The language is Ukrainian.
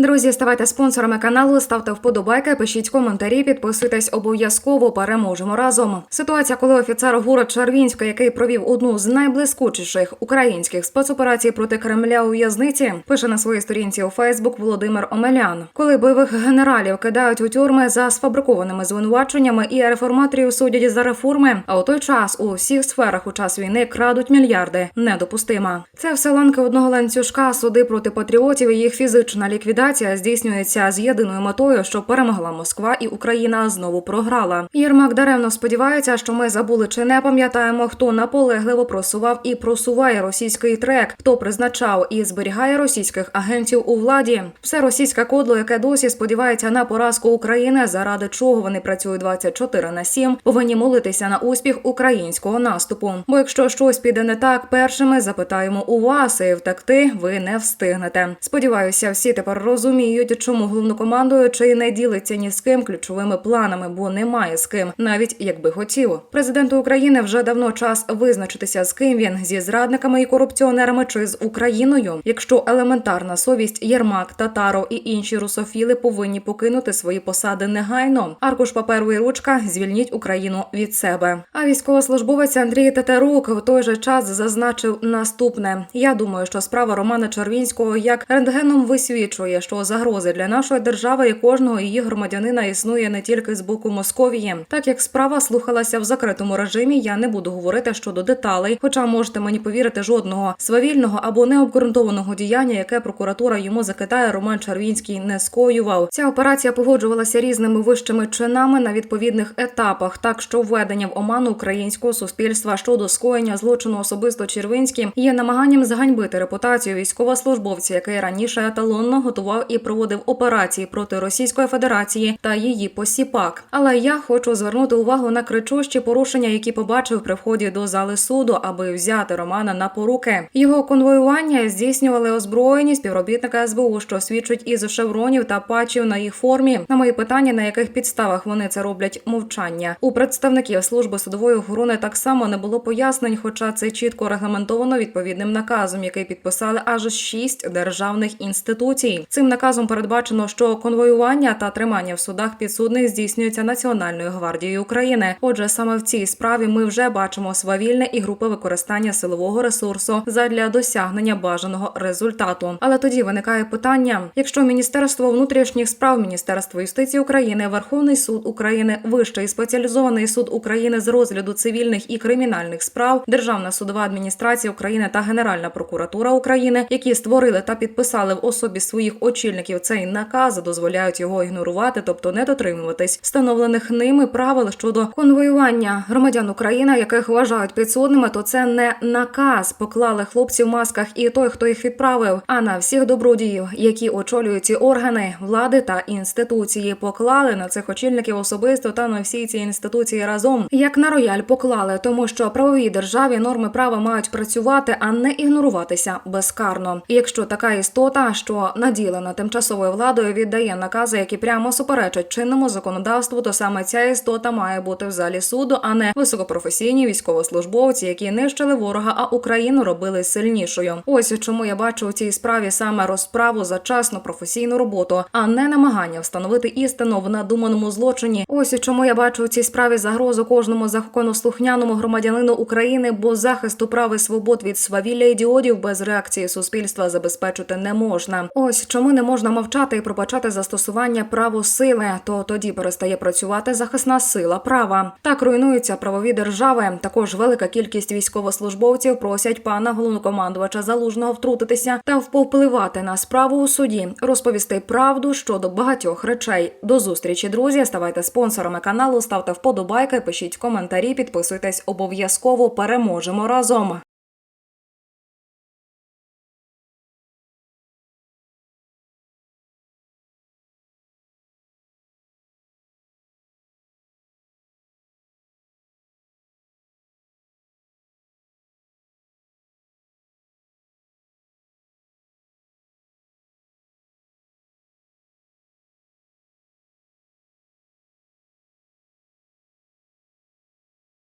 Друзі, ставайте спонсорами каналу, ставте вподобайки, пишіть коментарі, підписуйтесь обов'язково. Переможемо разом. Ситуація, коли офіцер ГУРа Червінська, який провів одну з найблискучіших українських спецоперацій проти Кремля у в'язниці, пише на своїй сторінці у Фейсбук Володимир Омелян. Коли бойових генералів кидають у тюрми за сфабрикованими звинуваченнями і реформаторів судять за реформи, а у той час у всіх сферах у час війни крадуть мільярди. Недопустимо. Це все ланки одного ланцюжка суди проти патріотів і їх фізична ліквідація здійснюється з єдиною метою, щоб перемогла Москва і Україна знову програла. Єрмак даремно сподівається, що ми забули чи не пам'ятаємо, хто наполегливо просував і просуває російський трек, хто призначав і зберігає російських агентів у владі. Все російське кодло, яке досі сподівається на поразку України, заради чого вони працюють 24 на 7, повинні молитися на успіх українського наступу. Бо якщо щось піде не так, першими запитаємо у вас, і втекти ви не встигнете. Сподіваюся, всі тепер розуміють, чому головнокомандуючий не ділиться ні з ким ключовими планами, бо немає з ким, навіть якби хотів. Президенту України вже давно час визначитися з ким він зі зрадниками і корупціонерами чи з Україною. Якщо елементарна совість Єрмак, Татаров і інші русофіли повинні покинути свої посади негайно. Аркуш паперу і ручка звільніть Україну від себе. А військовослужбовець Андрій Тетерук в той же час зазначив наступне: я думаю, що справа Романа Червінського як рентгеном висвічує, що загрози для нашої держави і кожного її громадянина існує не тільки з боку Московії. Так як справа слухалася в закритому режимі, я не буду говорити щодо деталей, хоча можете мені повірити жодного свавільного або необґрунтованого діяння, яке прокуратура йому закидає, Роман Червінський не скоював. Ця операція погоджувалася різними вищими чинами на відповідних етапах, так що введення в оману українського суспільства щодо скоєння злочину особисто Червінський є намаганням заганьбити репутацію військовослужбовця, який раніше еталонно готував і проводив операції проти Російської Федерації та її посіпак. Але я хочу звернути увагу на кричущі порушення, які побачив при вході до зали суду, аби взяти Романа на поруки. Його конвоювання здійснювали озброєні співробітники СБУ, що свідчить із шевронів та патчів на їх формі. На мої питання, на яких підставах вони це роблять мовчання. У представників служби судової охорони так само не було пояснень, хоча це чітко регламентовано відповідним наказом, який підписали аж шість державних інституцій. Цим наказом передбачено, що конвоювання та тримання в судах підсудних здійснюється Національною гвардією України. Отже, саме в цій справі ми вже бачимо свавільне і групи використання силового ресурсу задля досягнення бажаного результату. Але тоді виникає питання: якщо Міністерство внутрішніх справ, Міністерство юстиції України, Верховний суд України, Вищий спеціалізований суд України з розгляду цивільних і кримінальних справ, Державна судова адміністрація України та Генеральна прокуратура України, які створили та підписали в особі своїх очільників цей наказ, дозволяють його ігнорувати, тобто не дотримуватись встановлених ними правил щодо конвоювання громадян України, яких вважають підсудними, то це не наказ. Поклали хлопці в масках і той, хто їх відправив, а на всіх добродіїв, які очолюють ці органи влади та інституції, поклали на цих очільників особисто та на всі ці інституції разом, як на рояль поклали, тому що в правовій державі норми права мають працювати, а не ігноруватися безкарно. Якщо така істота, що наділена тимчасовою владою, віддає накази, які прямо суперечать чинному законодавству, то саме ця істота має бути в залі суду, а не високопрофесійні військовослужбовці, які нищили ворога, а Україну робили сильнішою. Ось чому я бачу у цій справі саме розправу за чесну професійну роботу, а не намагання встановити істину в надуманому злочині. Ось чому я бачу у цій справі загрозу кожному законослухняному громадянину України, бо захисту прав і свобод від свавілля ідіотів без реакції суспільства забезпечити не можна. Ось чому не можна мовчати і пробачати застосування право сили, то тоді перестає працювати захисна сила права. Так руйнуються правові держави. Також велика кількість військовослужбовців просять пана головнокомандувача залужного втрутитися та вповпливати на справу у суді, розповісти правду щодо багатьох речей. До зустрічі, друзі. Ставайте спонсорами каналу, ставте вподобайки, пишіть коментарі, підписуйтесь обов'язково. Переможемо разом.